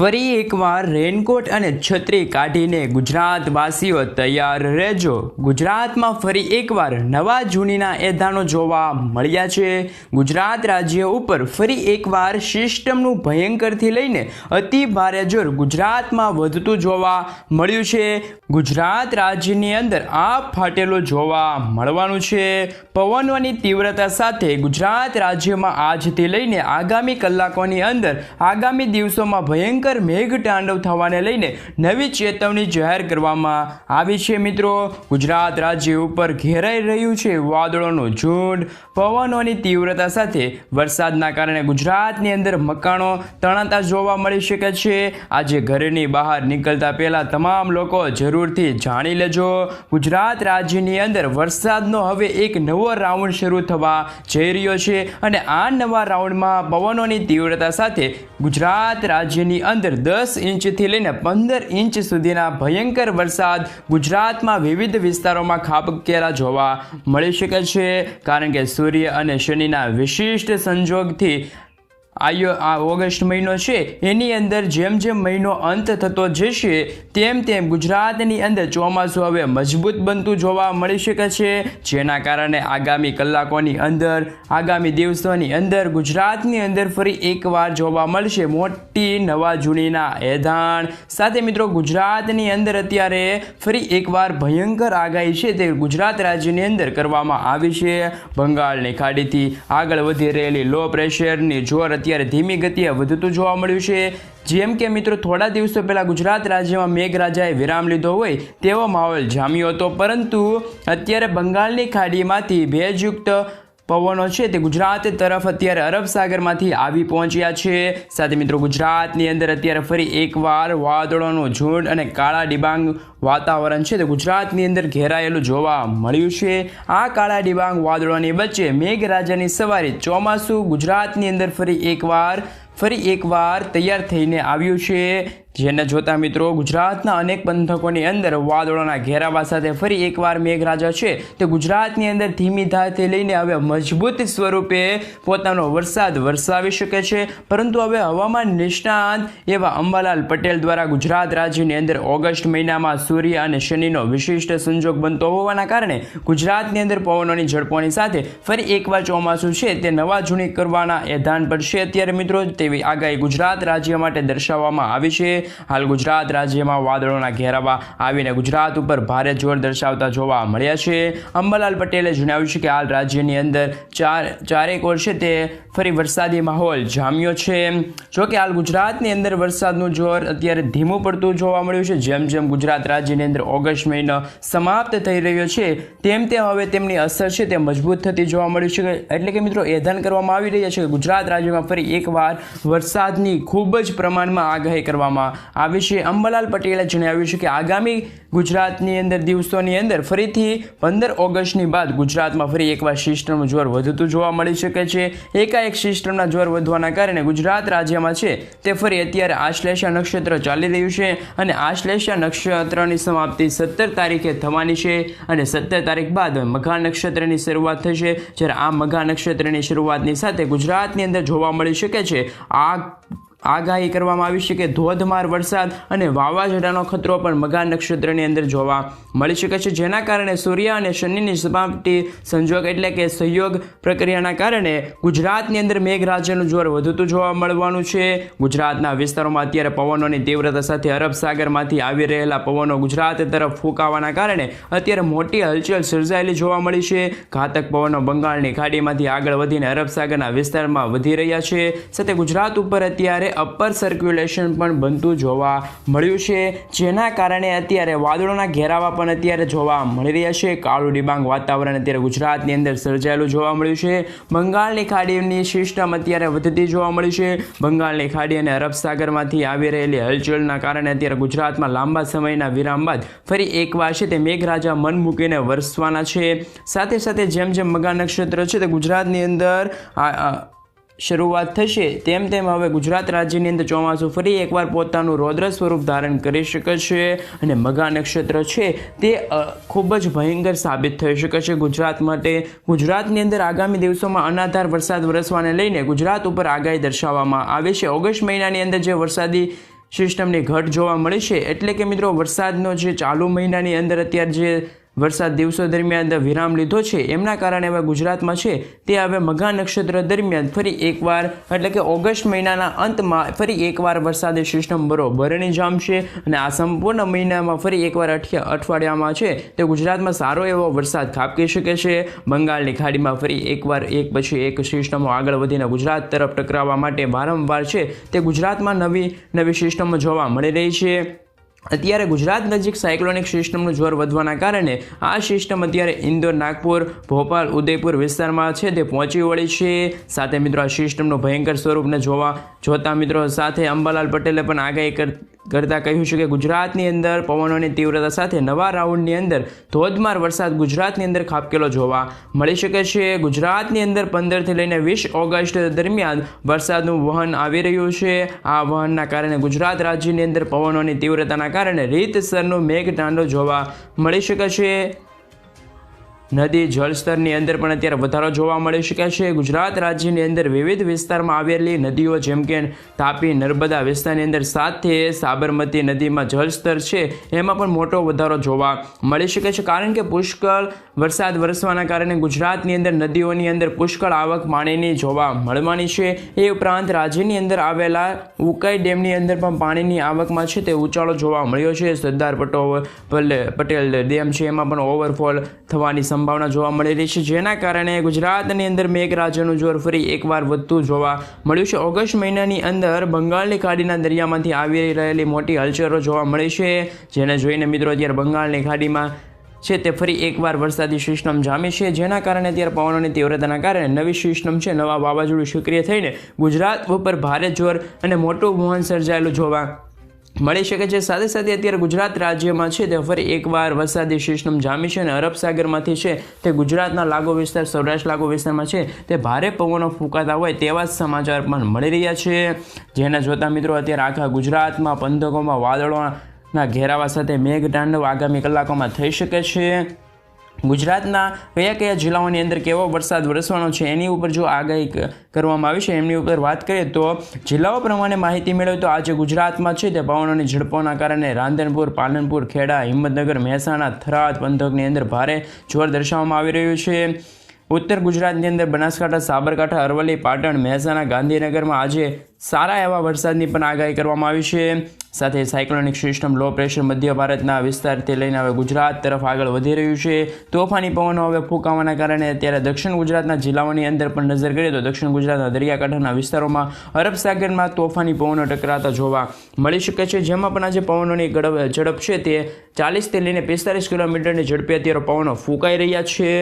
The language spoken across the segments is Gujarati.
ફરી એકવાર રેનકોટ અને છત્રી કાઢીને ગુજરાતવાસીઓ તૈયાર રહેજો. ગુજરાતમાં ફરી એકવાર નવા જૂનીના એધાનો જોવા મળ્યા છે. ગુજરાત રાજ્ય ઉપર ફરી એકવાર સિસ્ટમનું ભયંકરથી લઈને અતિ ભારે જોર ગુજરાતમાં વધતું જોવા મળ્યું છે. ગુજરાત રાજ્યની અંદર આ ફાટેલો જોવા મળવાનું છે. પવનોની તીવ્રતા સાથે ગુજરાત રાજ્યમાં આજથી લઈને આગામી કલાકોની અંદર આગામી દિવસોમાં ભયંકર મેઘતાંડવ થવાને લઈને નવી ચેતવણી જાહેર કરવામાં આવી છે મિત્રો. ગુજરાત રાજ્ય ઉપર ઘેરાઈ રહ્યું છે વાદળોનું ઝુંડ પવનોની તીવ્રતા સાથે વરસાદના કારણે ગુજરાતની અંદર મકાનો તણાતા જોવા મળી શકે છે. આજે ઘરની બહાર નીકળતા પહેલા તમામ લોકો જરૂરથી જાણી લેજો. ગુજરાત રાજ્યની અંદર વરસાદનો હવે એક નવો રાઉન્ડ શરૂ થવા જઈ રહ્યો છે અને આ નવા રાઉન્ડમાં પવનોની તીવ્રતા સાથે ગુજરાત રાજ્યની અંદર દસ ઇંચથી લઈને પંદર ઇંચ સુધીના ભયંકર વરસાદ ગુજરાતમાં વિવિધ વિસ્તારોમાં ખાબકેલા જોવા મળી શકે છે. કારણ કે સૂર્ય અને શનિના વિશિષ્ટ સંજોગથી આયો આ ઓગસ્ટ મહિનો છે. એની અંદર જેમ જેમ મહિનો અંત થતો જશે, તેમ તેમ ગુજરાતની અંદર ચોમાસું હવે મજબૂત બનતું જોવા મળી શકે છે. જેના કારણે આગામી કલાકોની અંદર, આગામી દિવસોની અંદર ગુજરાતની અંદર ફરી એકવાર જોવા મળશે મોટી નવા જૂનીના એધાણ. સાથે મિત્રો, ગુજરાતની અંદર અત્યારે ફરી એકવાર ભયંકર આગાહી છે તે ગુજરાત રાજ્યની અંદર કરવામાં આવી છે. બંગાળની ખાડીથી આગળ વધી રહેલી લો પ્રેશરની જોર અત્યારે ધીમી ગતિએ વધતું જોવા મળ્યું છે. જેમ કે મિત્રો, થોડા દિવસો પહેલાં ગુજરાત રાજ્યમાં મેઘરાજાએ વિરામ લીધો હોય તેવો માહોલ જામ્યો હતો. પરંતુ અત્યારે બંગાળની ખાડીમાંથી ભેજયુક્ત પવનો છે તે ગુજરાત તરફ અત્યારે અરબ સાગરમાંથી આવી પહોંચ્યા છે. સાથે મિત્રો, ગુજરાતની અંદર અત્યારે ફરી એકવાર વાદળોનું ઝુંડ અને કાળા ડિબાંગ વાતાવરણ છે તે ગુજરાતની અંદર ઘેરાયેલું જોવા મળ્યું છે. આ કાળા ડિબાંગ વાદળોની વચ્ચે મેઘરાજાની સવારે ચોમાસું ગુજરાતની અંદર ફરી એકવાર ફરી એકવાર તૈયાર થઈને આવ્યું છે. જેને જોતા મિત્રો ગુજરાતના અનેક પંથકોની અંદર વાદળોના ઘેરાવા સાથે ફરી એકવાર મેઘરાજા છે. તે ગુજરાતની અંદર ધીમી ધારથી લઈને હવે મજબૂત સ્વરૂપે પોતાનો વરસાદ વરસાવી શકે છે. પરંતુ હવે હવામાન નિષ્ણાંત એવા અંબાલાલ પટેલ દ્વારા ગુજરાત રાજ્યની અંદર ઓગસ્ટ મહિનામાં સૂર્ય અને શનિનો વિશિષ્ટ સંજોગ બનતો હોવાના કારણે ગુજરાતની અંદર પવનોની ઝડપોની સાથે ફરી એકવાર ચોમાસું છે. તે નવા જૂની કરવાના એધાન પર છે. અત્યારે મિત્રો તેવી આગાહી ગુજરાત રાજ્ય માટે દર્શાવવામાં આવી છે. હાલ ગુજરાત રાજ્યમાં વાદળોના ઘેરાવા આવીને ગુજરાત ઉપર ભારે જોર દર્શાવતા જોવા મળ્યા છે. અંબાલાલ પટેલે જણાવ્યું છે કે હાલ રાજ્યની અંદર ચાર ચારેક વર્ષે તે ફરી વરસાદી માહોલ જામ્યો છે. જોકે હાલ ગુજરાતની અંદર વરસાદનું જોર અત્યારે ધીમું પડતું જોવા મળ્યું છે. જેમ જેમ ગુજરાત રાજ્યની અંદર ઓગસ્ટ મહિનો સમાપ્ત થઈ રહ્યો છે, તેમ તેમ હવે તેમની અસર છે તે મજબૂત થતી જોવા મળ્યું છે. એટલે કે મિત્રો એધાન કરવામાં આવી રહ્યા છે કે ગુજરાત રાજ્યમાં ફરી એકવાર વરસાદની ખૂબ જ પ્રમાણમાં આગાહી કરવામાં આવી છે અંબાલાલ પટેલે જણાવ્યું છે કે આગામી ગુજરાતની અંદર, દિવસોની અંદર ફરીથી પંદર ઓગસ્ટની બાદ ગુજરાતમાં ફરી એકવાર સિસ્ટમનું જોર વધતું જોવા મળી શકે છે. એકાએક સિસ્ટમના જોર વધવાના કારણે ગુજરાત રાજ્યમાં છે તે ફરી અત્યારે આશ્લેષા નક્ષત્ર ચાલી રહ્યું છે અને આશ્લેષા નક્ષત્રની સમાપ્તિ સત્તર તારીખે થવાની છે અને સત્તર તારીખ બાદ મઘા નક્ષત્રની શરૂઆત થશે. જ્યારે આ મઘા નક્ષત્રની શરૂઆતની સાથે ગુજરાતની અંદર જોવા મળી શકે છે, આ આગાહી કરવામાં આવી છે કે ધોધમાર વરસાદ અને વાવાઝોડાનો ખતરો પણ મઘા નક્ષત્રની અંદર જોવા મળી શકે છે. જેના કારણે સૂર્ય અને શનિની સમાપ્તિ સંજોગ એટલે કે સહયોગ પ્રક્રિયાના કારણે ગુજરાતની અંદર મેઘરાજાનું જોર વધતું જોવા મળવાનું છે. ગુજરાતના વિસ્તારોમાં અત્યારે પવનોની તીવ્રતા સાથે અરબ સાગરમાંથી આવી રહેલા પવનો ગુજરાત તરફ ફૂંકાવાના કારણે અત્યારે મોટી હલચલ સર્જાયેલી જોવા મળી છે. ઘાતક પવનો બંગાળની ખાડીમાંથી આગળ વધીને અરબ સાગરના વિસ્તારમાં વધી રહ્યા છે. સાથે ગુજરાત ઉપર અત્યારે અપર સર્ક્યુલેશન પણ બનતું જોવા મળ્યું છે. જેના કારણે અત્યારે વાદળોના ઘેરાવા પણ અત્યારે જોવા મળી રહ્યા છે. કાળું ડિબાંગ વાતાવરણ અત્યારે ગુજરાતની અંદર સર્જાયેલું જોવા મળ્યું છે. બંગાળની ખાડીની સિસ્ટમ અત્યારે વધતી જોવા મળી છે. બંગાળની ખાડી અને અરબ સાગરમાંથી આવી રહેલી હલચલના કારણે અત્યારે ગુજરાતમાં લાંબા સમયના વિરામ બાદ ફરી એકવાર છે તે મેઘરાજા મન મૂકીને વરસવાના છે. સાથે સાથે જેમ જેમ મગા નક્ષત્ર છે તે ગુજરાતની અંદર શરૂઆત થશે. તેમ તેમ હવે ગુજરાત રાજ્યની અંદર ચોમાસું ફરી એકવાર પોતાનું રૌદ્ર સ્વરૂપ ધારણ કરી શકે છે અને મઘા નક્ષત્ર છે તે ખૂબ જ ભયંકર સાબિત થઈ શકે છે ગુજરાત માટે. ગુજરાતની અંદર આગામી દિવસોમાં અનાધાર વરસાદ વરસવાને લઈને ગુજરાત ઉપર આગાહી દર્શાવવામાં આવે છે. ઓગસ્ટ મહિનાની અંદર જે વરસાદી સિસ્ટમની ઘટ જોવા મળી છે, એટલે કે મિત્રો વરસાદનો જે ચાલુ મહિનાની અંદર અત્યારે જે વરસાદ દિવસો દરમિયાન વિરામ લીધો છે. એમના કારણે હવે ગુજરાતમાં છે તે હવે મઘા નક્ષત્ર દરમિયાન ફરી એકવાર, એટલે કે ઓગસ્ટ મહિનાના અંતમાં ફરી એકવાર વરસાદી સિસ્ટમ બરોબરણી જામશે અને આ સંપૂર્ણ મહિનામાં ફરી એકવાર અઠવાડિયામાં છે તે ગુજરાતમાં સારો એવો વરસાદ ખાબકી શકે છે. બંગાળની ખાડીમાં ફરી એકવાર એક પછી એક સિસ્ટમો આગળ વધીને ગુજરાત તરફ ટકરાવવા માટે વારંવાર છે તે ગુજરાતમાં નવી નવી સિસ્ટમો જોવા મળી રહી છે. અત્યારે ગુજરાત નજીક સાયક્લોનિક સિસ્ટમનું જોર વધવાના કારણે આ સિસ્ટમ અત્યારે ઇન્દોર, નાગપુર, ભોપાલ, ઉદયપુર વિસ્તારમાં છે, તે પહોંચી વળી છે. સાથે મિત્રો, આ સિસ્ટમનું ભયંકર સ્વરૂપને જોવા જોતા મિત્રો, સાથે અંબાલાલ પટેલે પણ આગાહી કરતાં કહ્યું છે કે ગુજરાતની અંદર પવનોની તીવ્રતા સાથે નવા રાઉન્ડની અંદર ધોધમાર વરસાદ ગુજરાતની અંદર ખાબકેલો જોવા મળી શકે છે. ગુજરાતની અંદર પંદરથી લઈને વીસ ઓગસ્ટ દરમિયાન વરસાદનું વહન આવી રહ્યું છે. આ વહનના કારણે ગુજરાત રાજ્યની અંદર પવનોની તીવ્રતાના કારણે રીતસરનું મેઘતાંડવ જોવા મળી શકે છે. નદી જળસ્તરની અંદર પણ અત્યારે વધારો જોવા મળી શકે છે. ગુજરાત રાજ્યની અંદર વિવિધ વિસ્તારમાં આવેલી નદીઓ જેમ કે તાપી, નર્મદા વિસ્તારની અંદર સાથે સાબરમતી નદીમાં જળસ્તર છે. એમાં પણ મોટો વધારો જોવા મળી શકે છે. કારણ કે પુષ્કળ વરસાદ વરસવાના કારણે ગુજરાતની અંદર નદીઓની અંદર પુષ્કળ આવક પાણીની જોવા મળવાની છે. એ ઉપરાંત રાજ્યની અંદર આવેલા ઉકાઈ ડેમની અંદર પણ પાણીની આવકમાં છે તે ઉચાળો જોવા મળ્યો છે. સરદાર પટો પટેલ ડેમ છે. એમાં પણ ઓવરફોલ થવાની સંભાવના જોવા મળી રહી છે. જેના કારણે ગુજરાતની અંદર મેઘરાજાનું જોર ફરી એકવાર વધતું જોવા મળ્યું છે. ઓગસ્ટ મહિનાની અંદર બંગાળની ખાડીના દરિયામાંથી આવી રહેલી મોટી હલચલો જોવા મળી છે. જેને જોઈને મિત્રો અત્યારે બંગાળની ખાડીમાં છે તે ફરી એકવાર વરસાદી સિસ્ટમ જામી છે. જેના કારણે અત્યારે પવનોની તીવ્રતાના કારણે નવી સિસ્ટમ છે. નવા વાવાઝોડું સક્રિય થઈને ગુજરાત ઉપર ભારે જોર અને મોટું વહન સર્જાયેલું જોવા મળી શકે છે. સાથે સાથે અત્યારે ગુજરાત રાજ્યમાં છે તે ફરી એકવાર વરસાદી સિસ્ટમ જામી છે અને અરબ સાગરમાંથી છે તે ગુજરાતના લાગો વિસ્તાર, સૌરાષ્ટ્ર લાગુ વિસ્તારમાં છે તે ભારે પવનો ફૂંકાતા હોય તેવા જ સમાચાર પણ મળી રહ્યા છે. જેને જોતા મિત્રો અત્યારે આખા ગુજરાતમાં પંથકોમાં વાદળોના ઘેરાવા સાથે મેઘતાંડવ આગામી કલાકોમાં થઈ શકે છે. ગુજરાતના કયા કયા જિલ્લાઓની અંદર કેવો વરસાદ વરસવાનો છે, એની ઉપર જો આગાહી કરવામાં આવી છે, એમની ઉપર વાત કરીએ તો જિલ્લાઓ પ્રમાણે માહિતી મેળવે તો આજે ગુજરાતમાં છે તે પવનોની ઝડપોના કારણે રાંધનપુર, પાલનપુર, ખેડા, હિંમતનગર, મહેસાણા, થરાદ પંથકની અંદર ભારે જોર દર્શાવવામાં આવી રહ્યું છે. ઉત્તર ગુજરાતની અંદર બનાસકાંઠા, સાબરકાંઠા, અરવલ્લી, પાટણ, મહેસાણા, ગાંધીનગરમાં આજે સારા એવા વરસાદની પણ આગાહી કરવામાં આવી છે. સાથે સાયક્લોનિક સિસ્ટમ, લો પ્રેશર મધ્ય ભારતના વિસ્તારથી લઈને હવે ગુજરાત તરફ આગળ વધી રહ્યું છે. તોફાની પવનો હવે ફૂંકાવાના કારણે અત્યારે દક્ષિણ ગુજરાતના જિલ્લાઓની અંદર પણ નજર કરીએ તો દક્ષિણ ગુજરાતના દરિયાકાંઠાના વિસ્તારોમાં અરબ સાગરમાં તોફાની પવનો ટકરાતા જોવા મળી શકે છે. જેમાં પણ આજે પવનોની ઝડપ છે તે ચાલીસથી લઈને પિસ્તાલીસ કિલોમીટરની ઝડપે અત્યારે પવનો ફૂંકાઈ રહ્યા છે.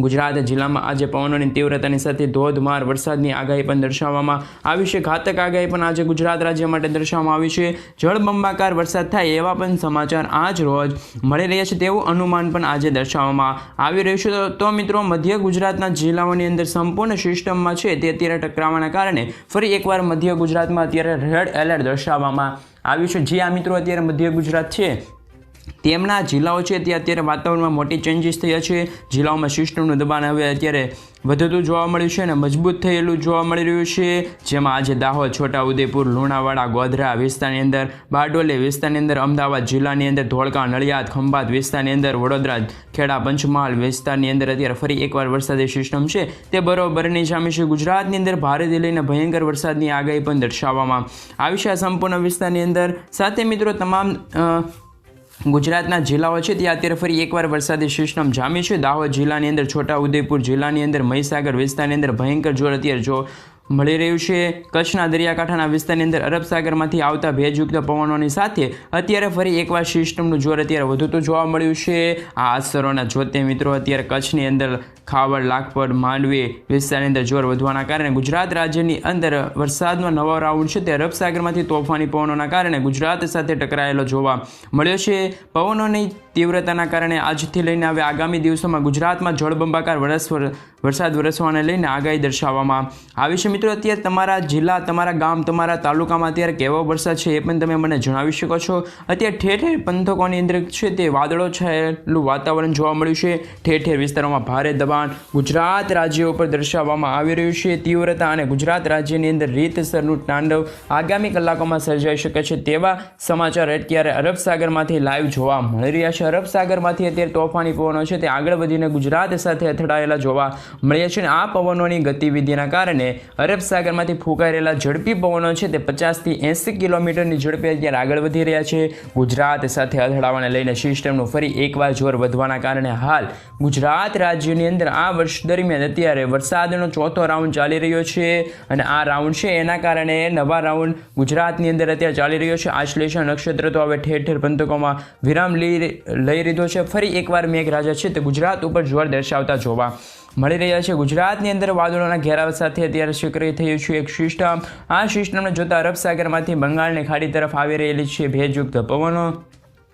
ગુજરાત જિલ્લામાં આજે પવનોની તીવ્રતાની સાથે ધોધમાર વરસાદની આગાહી પણ દર્શાવવામાં આવી છે. ઘાતક આગાહી પણ આજે ગુજરાત રાજ્ય માટે દર્શાવવામાં આવી છે. જળબંબાકાર વરસાદ થાય એવા પણ સમાચાર આજ રોજ મળી રહ્યા છે તેવું અનુમાન પણ આજે દર્શાવવામાં આવી રહ્યું છે. તો- મિત્રો, મધ્ય ગુજરાતના જિલ્લાઓની અંદર સંપૂર્ણ સિસ્ટમમાં છે તે અત્યારે ટકરાવાના કારણે ફરી એકવાર મધ્ય ગુજરાતમાં અત્યારે રેડ એલર્ટ દર્શાવવામાં આવ્યું છે. જે આ મિત્રો, અત્યારે મધ્ય ગુજરાત છે. તેમના જિલ્લાઓ છે, તે અત્યારે વાતાવરણમાં મોટી ચેન્જીસ થયા છે. જિલ્લાઓમાં સિસ્ટમનું દબાણ હવે અત્યારે વધતું જોવા મળ્યું છે અને મજબૂત થયેલું જોવા મળી રહ્યું છે. જેમાં આજે દાહોદ, છોટાઉદેપુર, લુણાવાડા, ગોધરા વિસ્તારની અંદર, બારડોલી વિસ્તારની અંદર, અમદાવાદ જિલ્લાની અંદર, ધોળકા, નડિયાદ, ખંભાત વિસ્તારની અંદર, વડોદરા, ખેડા, પંચમહાલ વિસ્તારની અંદર અત્યારે ફરી એકવાર વરસાદી સિસ્ટમ છે. તે બરોબરની જામી છે. ગુજરાતની અંદર ભારેથી લઈને ભયંકર વરસાદની આગાહી પણ દર્શાવવામાં આવી છે. આ સંપૂર્ણ વિસ્તારની અંદર સાથે મિત્રો તમામ ગુજરાતના જિલ્લાઓ છે ત્યાં અત્યારે ફરી એકવાર વરસાદી સિસ્ટમ જામી છે. દાહોદ જિલ્લાની અંદર છોટા ઉદેપુર જિલ્લાની અંદર મહીસાગર વિસ્તારની અંદર ભયંકર જોર અત્યારે જો મળી રહ્યું છે. કચ્છના દરિયાકાંઠાના વિસ્તારની અંદર અરબ સાગરમાંથી આવતા ભેજયુક્ત પવનોની સાથે અત્યારે ફરી એકવાર સિસ્ટમનું જોર અત્યારે વધતું જોવા મળ્યું છે. આ અસરોના જોતે મિત્રો અત્યારે કચ્છની અંદર ખાવડ લાખપત, માંડવી વિસ્તારની અંદર જોર વધવાના કારણે ગુજરાત રાજ્યની અંદર વરસાદનો નવો રાઉન્ડ છે. તે અરબ સાગરમાંથી તોફાની પવનોના કારણે ગુજરાત સાથે ટકરાયેલો જોવા મળ્યો છે. પવનોની તીવ્રતાના કારણે આજથી લઈને હવે આગામી દિવસોમાં ગુજરાતમાં જળબંબાકાર વરસ વરસાદ વરસવાને લઈને આગાહી દર્શાવવામાં આવી છે. મિત્રો, અત્યારે તમારા જિલ્લા, તમારા ગામ, તમારા તાલુકામાં અત્યારે કેવો વરસાદ છે એ પણ તમે મને જણાવી શકો છો. અત્યારે ઠેર ઠેર પંથકોની અંદર છે તે વાદળો છાયેલું વાતાવરણ જોવા મળ્યું છે. ઠેર ઠેર વિસ્તારોમાં ભારે દબાણ ગુજરાત રાજ્ય ઉપર દર્શાવવામાં આવી રહ્યું છે. તીવ્રતા અને ગુજરાત રાજ્યની અંદર રીતસરનું તાંડવ આગામી કલાકોમાં સર્જાઈ શકે છે તેવા સમાચાર અત્યારે અરબ સાગરમાંથી લાઈવ જોવા મળી રહ્યા છે. અરબ સાગરમાંથી અત્યારે તોફાની પવનો છે, તે આગળ વધીને ગુજરાત સાથે અથડાયેલા જોવા મળ્યા છે અને આ પવનોની ગતિવિધિના કારણે અરબ સાગરમાંથી ફૂંકાયેલા ઝડપી પવનો છે, તે પચાસથી એંસી કિલોમીટરની ઝડપે અત્યારે આગળ વધી રહ્યા છે. ગુજરાત સાથે અથડાવાને લઈને સિસ્ટમનું ફરી એકવાર જોર વધવાના કારણે હાલ ગુજરાત રાજ્યની અંદર આ વર્ષ દરમિયાન અત્યારે વરસાદનો ચોથો રાઉન્ડ ચાલી રહ્યો છે અને આ રાઉન્ડ છે, એના કારણે નવા રાઉન્ડ ગુજરાતની અંદર અત્યારે ચાલી રહ્યો છે. આશ્લેષણ નક્ષત્ર તો હવે ઠેર ઠેર પંથકોમાં વિરામ લઈ લઈ લીધો છે. ફરી એકવાર મેઘરાજા છે તે ગુજરાત ઉપર જોર દર્શાવતા જોવા મળી રહ્યા છે. ગુજરાતની અંદર વાદળોના ઘેરાવ સાથે અત્યારે સક્રિય થયું છે એક સિસ્ટમ. આ સિસ્ટમને જોતા અરબ સાગરમાંથી બંગાળની ખાડી તરફ આવી રહેલી છે. ભેજયુક્ત પવનો.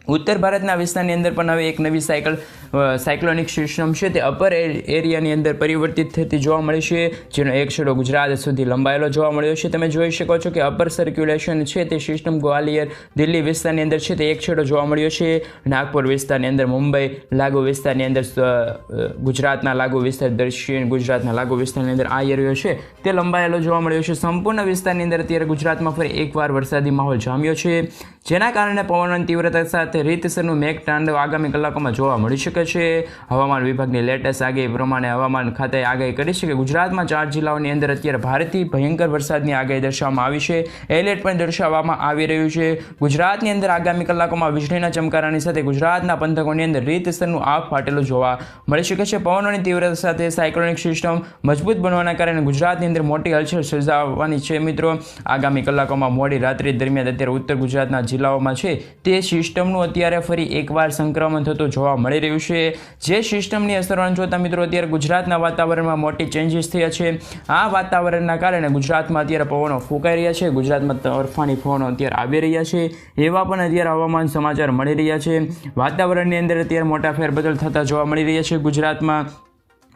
ઉત્તર ભારતના વિસ્તારની અંદર પણ હવે એક નવી સાયકલ સાયક્લોનિક સિસ્ટમ છે તે અપર એરિયાની અંદર પરિવર્તિત થતી જોવા મળી છે, જેનો એક છેડો ગુજરાત સુધી લંબાયેલો જોવા મળ્યો છે. તમે જોઈ શકો છો કે અપર સર્ક્યુલેશન છે તે સિસ્ટમ ગ્વાલિયર, દિલ્હી વિસ્તારની અંદર છે તે એક છેડો જોવા મળ્યો છે. નાગપુર વિસ્તારની અંદર મુંબઈ, લાગુ વિસ્તારની અંદર ગુજરાતના લાગુ વિસ્તાર, દક્ષિણ ગુજરાતના લાગુ વિસ્તારની અંદર આ એરિયો છે. તે લંબાયેલો જોવા મળ્યો છે. સંપૂર્ણ વિસ્તારની અંદર અત્યારે ગુજરાતમાં ફરી એકવાર વરસાદી માહોલ જામ્યો છે. જેના કારણે પવનની તીવ્રતા સાથે રીતસરનું મેઘ તાંડવ આગામી કલાકોમાં જોવા મળી શકે છે. હવામાન વિભાગની લેટેસ્ટ આગાહી પ્રમાણે હવામાન ખાતાએ આગાહી કરી છે કે ગુજરાતમાં ચાર જિલ્લાઓની અંદર અત્યારે ભારેથી ભયંકર વરસાદની આગાહી દર્શાવવામાં આવી છે. એલર્ટ પણ દર્શાવવામાં આવી રહ્યું છે. ગુજરાતની અંદર આગામી કલાકોમાં વીજળીના ચમકારાની સાથે ગુજરાતના પંથકોની અંદર રીતસરનું આગ ફાટેલું જોવા મળી શકે છે. પવનોની તીવ્રતા સાથે સાયક્લોનિક સિસ્ટમ મજબૂત બનવાના કારણે ગુજરાતની અંદર મોટી હલચલ સર્જાવાની છે. મિત્રો, આગામી કલાકોમાં મોડી રાત્રિ દરમિયાન અત્યારે ઉત્તર ગુજરાતના જિલ્લાઓમાં છે. તે સિસ્ટમનું અત્યારે ફરી એકવાર સંક્રમણ થતું જોવા મળી રહ્યું છે. જે સિસ્ટમની અસરોને જોતા મિત્રો અત્યારે ગુજરાતના વાતાવરણમાં મોટી ચેન્જીસ થયા છે, આ વાતાવરણના કારણે ગુજરાતમાં અત્યારે પવનો ફૂંકાઈ રહ્યા છે, ગુજરાતમાં તરફાની પવનો અત્યારે આવી રહ્યા છે, એવા પણ અત્યારે હવામાન સમાચાર મળી રહ્યા છે. વાતાવરણની અંદર અત્યારે મોટા ફેરબદલ થતા જોવા મળી રહ્યા છે ગુજરાતમાં.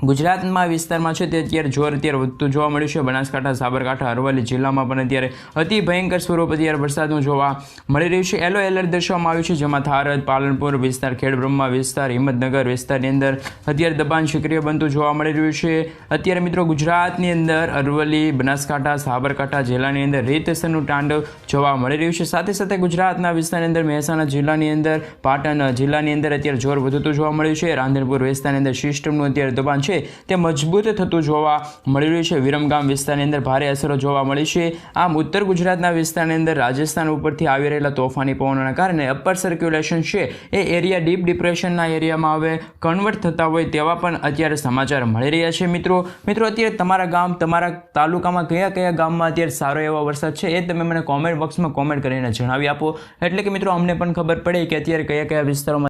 ગુજરાતમાં વિસ્તારમાં છે તે અત્યારે જોર અત્યારે વધતું જોવા મળ્યું છે. બનાસકાંઠા, સાબરકાંઠા, અરવલ્લી જિલ્લામાં પણ અત્યારે અતિ ભયંકર સ્વરૂપ અત્યારે વરસાદનું જોવા મળી રહ્યું છે. એલો એલર્ટ દર્શાવવામાં આવ્યું છે, જેમાં થારદ, પાલનપુર વિસ્તાર ખેડબ્રહ્મા વિસ્તાર, હિંમતનગર વિસ્તારની અંદર અત્યારે દબાણ સક્રિય બનતું જોવા મળી રહ્યું છે. અત્યારે મિત્રો ગુજરાતની અંદર અરવલ્લી, બનાસકાંઠા, સાબરકાંઠા જિલ્લાની અંદર રેતસરનું તાંડવ જોવા મળી રહ્યું છે. સાથે સાથે ગુજરાતના વિસ્તારની અંદર મહેસાણા જિલ્લાની અંદર, પાટણ જિલ્લાની અંદર અત્યારે જોર વધતું જોવા મળ્યું છે. રાંધણપુર વિસ્તારની અંદર સિસ્ટમનું અત્યારે દબાણ છે. તે મજબૂત થતું જોવા મળી રહ્યું છે. વિરમગામ વિસ્તારની અંદર ભારે અસરો જોવા મળી છે. આમ ઉત્તર ગુજરાતના વિસ્તારની અંદર રાજસ્થાન ઉપરથી આવી રહેલા તોફાની પવનોના કારણે અપર સર્ક્યુલેશન છે. એ એરિયા ડીપ ડિપ્રેશનના એરિયામાં હવે કન્વર્ટ થતા હોય તેવા પણ અત્યારે સમાચાર મળી રહ્યા છે મિત્રો. મિત્રો, અત્યારે તમારા ગામ, તમારા તાલુકામાં કયા કયા ગામમાં અત્યારે સારો એવો વરસાદ છે એ તમે મને કોમેન્ટ બોક્સમાં કોમેન્ટ કરીને જણાવી આપો. એટલે કે મિત્રો, અમને પણ ખબર પડે કે અત્યારે કયા કયા વિસ્તારોમાં